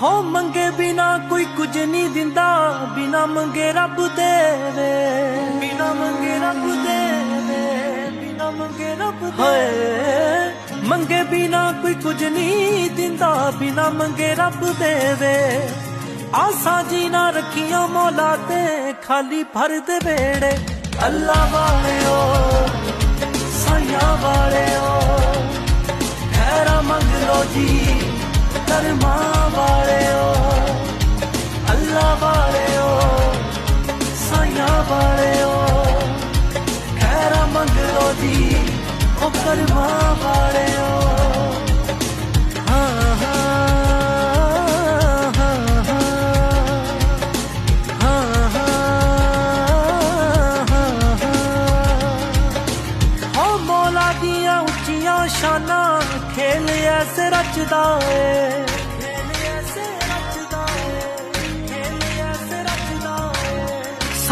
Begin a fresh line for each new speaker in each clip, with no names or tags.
ਹੋ ਮੰਗੇ ਬਿਨਾ ਕੋਈ ਕੁਝ ਨਹੀਂ ਦਿੰਦਾ ਬਿਨਾ ਮੰਗੇ ਰੱਬ ਦੇਵੇ। ਬਿਨਾ ਮੰਗੇ ਰੱਬ ਦੇਵੇ ਬਿਨਾ ਮੰਗੇ ਰੱਬ ਹੋਏ ਮੰਗੇ ਬਿਨਾ ਕੋਈ ਕੁਝ ਨਹੀਂ ਦਿੰਦਾ ਬਿਨਾ ਮੰਗੇ ਰੱਬ ਦੇਵੇ। ਆਸਾਂ ਜੀ ਨਾ ਰੱਖੀਆਂ ਮੌਲਾ ਤੇ ਖਾਲੀ ਭਰ ਦੇ ਵੇੜੇ। ਅੱਲਾ ਵਾਲਿਓ ਸਾਇਆ ਵਾਲਿਓ ਖੈਰਾ ਮੰਗ ਲੋ ਜੀ ਕਰਮਾਂ ਮੰਗ ਉਹ ਕਰਮਾਂ ਵਾਲਿਓ ਹਾਂ ਹਾਂ ਹਾਂ ਹਾਂ ਹਾਂ ਹਾਂ ਹਾਂ ਹੋ ਮੌਲਾ ਦੀਆਂ ਉੱਚੀਆਂ ਸ਼ਾਨਾਂ ਖੇਲ ਐਸੇ ਰਚਦਾ ਏ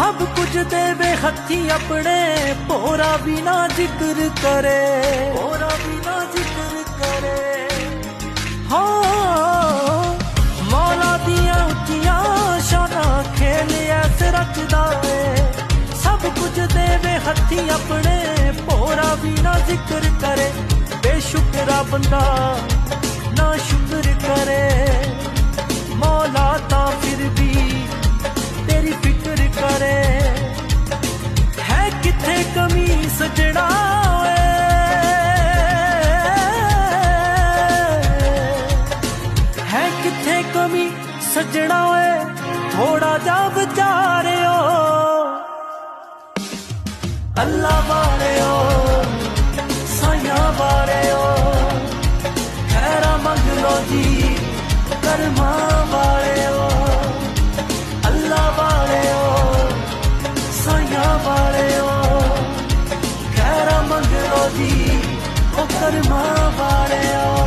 ਸਭ ਕੁਝ ਦੇਵੇ ਹੱਥੀ ਆਪਣੇ, ਭੋਰਾ ਬਿਨਾ ਜ਼ਿਕਰ ਕਰੇ। ਭੋਰਾ ਬਿਨਾ ਜ਼ਿਕਰ ਕਰੇ। ਹਾਂ, ਮੌਲਾ ਦੀਆਂ ਉੱਚੀਆਂ ਸ਼ਾਨਾਂ ਖੇਲ ਐਸੇ ਰਚਦਾ ਏ। ਸਭ ਕੁਝ ਦੇਵੇ ਹੱਥੀ ਆਪਣੇ, ਭੋਰਾ ਬਿਨਾ ਜ਼ਿਕਰ ਕਰੇ। ਬੇਸ਼ੁਕਰਾ ਬੰਦਾ, ਨਾ ਸ਼ੁਕਰ ਕਰੇ। ਮੌਲਾ ਤਾਂ ਫਿਰ ਵੀ ਸਜਣਾ ਓਏ ਥੋੜਾ ਜਾ ਵਿਚਾਰਿਓ। ਅੱਲਾ ਵਾਲਿਓ ਸਾਇਆ ਵਾਲਿਓ, ਖੈਰਾ ਮੰਗ ਲੋ ਜੀ, ਕਰਮਾਂ ਵਾਲਿਓ। ਅੱਲਾ ਵਾਲਿਓ ਸਾਇਆ ਵਾਲਿਓ, ਖੈਰਾ ਮੰਗ ਲੋ ਜੀ, ਉਹ ਕਰਮਾਂ ਵਾਲਿਓ।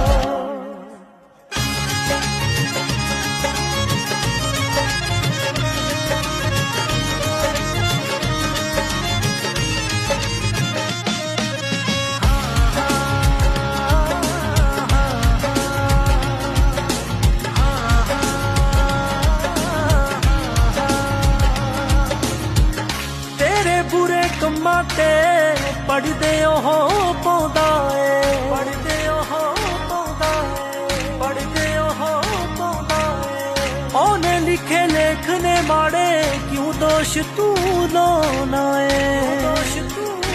ਕੰਮਾਂ ਤੇ ਪੜਦੇ ਉਹ ਪਾਉਂਦਾ ਏ। ਪੜਦੇ ਉਹ ਪਾਉਂਦਾ ਏ। ਪੜਦੇ ਉਹ ਪਾਉਂਦਾ ਏ। ਉਹਨੇ ਲਿਖੇ ਲੇਖ ਨੇ ਮਾੜੇ, ਕਿਉਂ ਦੋਸ਼ ਤੂੰ ਲਾਉਣਾ ਏ। ਦੋਸ਼ ਤੂੰ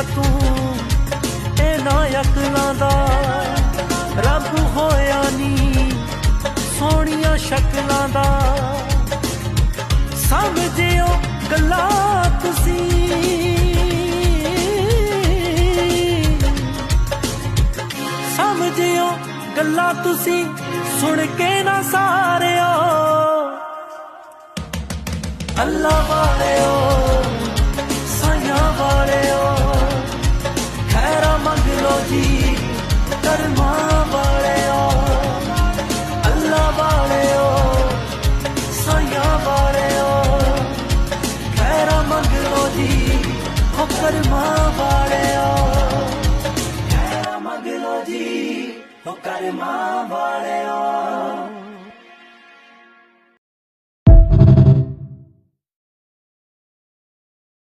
ਜਿੰਦਰਾ ਤੂੰ ਇਹ ਨਾ ਅਕਲਾਂ ਦਾ ਰੱਬ ਹੋਇਆ ਨੀ, ਸੋਹਣੀਆਂ ਸ਼ਕਲਾਂ ਦਾ। ਸਮਝਿਓ ਗੱਲਾਂ ਤੁਸੀਂ। ਸਮਝਿਓ ਗੱਲਾਂ ਤੁਸੀਂ, ਸੁਣ ਕੇ ਨਾ ਸਾਰਿਓ। ਅੱਲਾ ਵਾਲਿਓ। ਹੋ ਕਰਮਾਂ ਵਾਲਿਓ ਖੈਰਾ ਮੰਗ ਲੋ ਜੀ ਹੋ ਕਰਮਾਂ ਵਾਲਿਓ